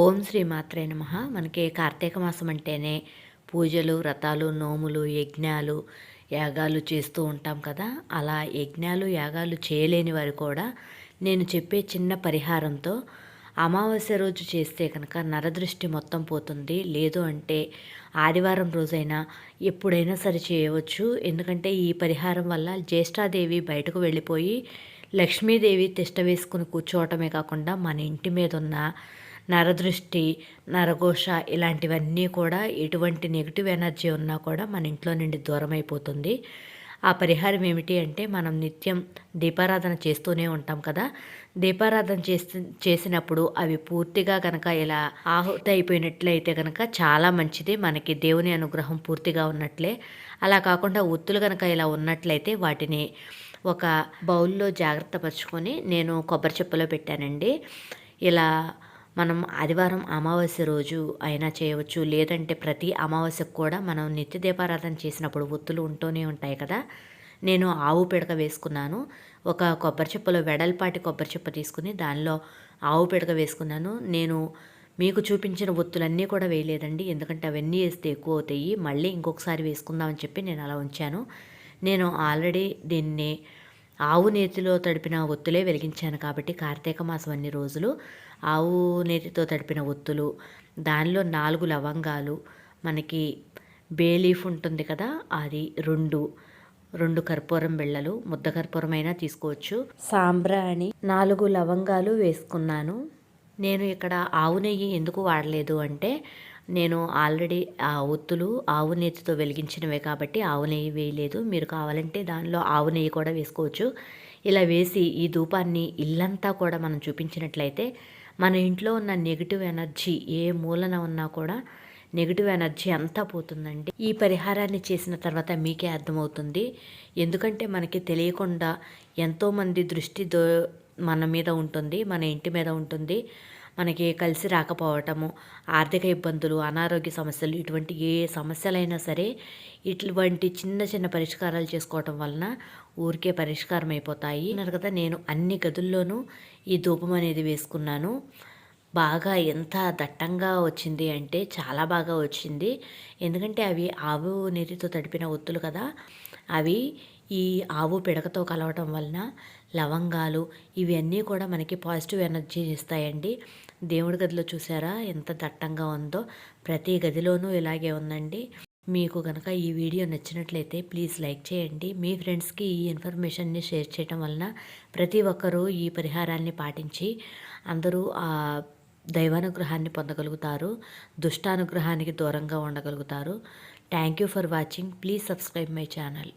ఓం శ్రీ మాత్రే నమ. మనకి కార్తీక మాసం అంటేనే పూజలు వ్రతాలు నోములు యజ్ఞాలు యాగాలు చేస్తూ ఉంటాం కదా. అలా యజ్ఞాలు యాగాలు చేయలేని వారు కూడా నేను చెప్పే చిన్న పరిహారంతో అమావాస్య రోజు చేస్తే కనుక నరదృష్టి మొత్తం పోతుంది. లేదు అంటే ఆదివారం రోజైనా ఎప్పుడైనా సరే చేయవచ్చు. ఎందుకంటే ఈ పరిహారం వల్ల జ్యేష్ఠాదేవి బయటకు వెళ్ళిపోయి లక్ష్మీదేవి తిష్ట వేసుకుని కూర్చోవటమే కాకుండా మన ఇంటి మీద ఉన్న నరదృష్టి నరఘోష ఇలాంటివన్నీ కూడా ఎటువంటి నెగిటివ్ ఎనర్జీ ఉన్నా కూడా మన ఇంట్లో నుండి దూరం అయిపోతుంది ఆ పరిహారం ఏమిటి అంటే మనం నిత్యం దీపారాధన చేస్తూనే ఉంటాం కదా. దీపారాధన చేసి చేసినప్పుడు అవి పూర్తిగా కనుక ఇలా ఆహుతి అయిపోయినట్లయితే కనుక చాలా మంచిది. మనకి దేవుని అనుగ్రహం పూర్తిగా ఉన్నట్లే. అలా కాకుండా ఒత్తులు కనుక ఇలా ఉన్నట్లయితే వాటిని ఒక బౌల్లో జాగ్రత్త పరుచుకొని నేను కొబ్బరి చెప్పులో పెట్టానండి. ఇలా మనం ఆదివారం అమావాస్య రోజు అయినా చేయవచ్చు. లేదంటే ప్రతి అమావాస్యకు కూడా మనం నిత్య దీపారాధన చేసినప్పుడు ఒత్తులు ఉంటూనే ఉంటాయి కదా. నేను ఆవు పిడక వేసుకున్నాను. ఒక కొబ్బరి చిప్పలో వెడల్పాటి కొబ్బరి చెప్ప తీసుకుని దానిలో ఆవు పిడక వేసుకున్నాను. నేను మీకు చూపించిన ఒత్తులన్నీ కూడా వేయలేదండి. ఎందుకంటే అవన్నీ వేస్తే ఎక్కువ అవుతాయి. మళ్ళీ ఇంకొకసారి వేసుకుందామని చెప్పి నేను అలా ఉంచాను. నేను ఆల్రెడీ దీన్ని ఆవు నేతిలో తడిపిన ఒత్తులే వెలిగించాను కాబట్టి కార్తీక మాసం అన్ని రోజులు ఆవు నేతితో తడిపిన ఒత్తులు దానిలో నాలుగు లవంగాలు మనకి బేలీఫ్ ఉంటుంది కదా అది రెండు రెండు కర్పూరం బిళ్ళలు ముద్ద కర్పూరం అయినా తీసుకోవచ్చు. సాంబ్రాణి నాలుగు లవంగాలు వేసుకున్నాను. నేను ఇక్కడ ఆవు నెయ్యి ఎందుకు వాడలేదు అంటే నేను ఆల్రెడీ ఆ ఒత్తులు ఆవు నెయ్యితో వెలిగించినవే కాబట్టి ఆవు నెయ్యి వేయలేదు. మీరు కావాలంటే దానిలో ఆవు నెయ్యి కూడా వేసుకోవచ్చు. ఇలా వేసి ఈ ధూపాన్ని ఇల్లంతా కూడా మనం చూపించినట్లయితే మన ఇంట్లో ఉన్న నెగిటివ్ ఎనర్జీ ఏ మూలన ఉన్నా కూడా నెగిటివ్ ఎనర్జీ అంతా పోతుందండి. ఈ పరిహారాన్ని చేసిన తర్వాత మీకే అర్థమవుతుంది. ఎందుకంటే మనకి తెలియకుండా ఎంతోమంది దృష్టి దో మన మీద ఉంటుంది మన ఇంటి మీద ఉంటుంది. మనకి కలిసి రాకపోవటము ఆర్థిక ఇబ్బందులు అనారోగ్య సమస్యలు ఇటువంటి ఏ సమస్యలైనా సరే ఇటువంటి చిన్న చిన్న పరిష్కారాలు చేసుకోవటం వలన ఊరికే పరిష్కారం అయిపోతాయి. అన్నారు కదా నేను అన్ని గదుల్లోనూ ఈ ధూపం అనేది వేసుకున్నాను. బాగా ఎంత దట్టంగా వచ్చింది అంటే చాలా బాగా వచ్చింది. ఎందుకంటే అవి ఆవు నీటితో తడిపిన ఒత్తులు కదా అవి ఈ ఆవు పిడకతో కలవటం వలన లవంగాలు ఇవన్నీ కూడా మనకి పాజిటివ్ ఎనర్జీ ఇస్తాయండి. దేవుడి గదిలో చూసారా ఎంత దట్టంగా ఉందో? ప్రతి గదిలోనూ ఇలాగే ఉందండి. మీకు కనుక ఈ వీడియో నచ్చినట్లయితే ప్లీజ్ లైక్ చేయండి. మీ ఫ్రెండ్స్కి ఈ ఇన్ఫర్మేషన్ని షేర్ చేయడం వలన ప్రతి ఒక్కరూ ఈ పరిహారాన్ని పాటించి అందరూ ఆ దైవానుగ్రహాన్ని పొందగలుగుతారు. దుష్టానుగ్రహానికి దూరంగా ఉండగలుగుతారు. Thank you for watching. Please subscribe my channel.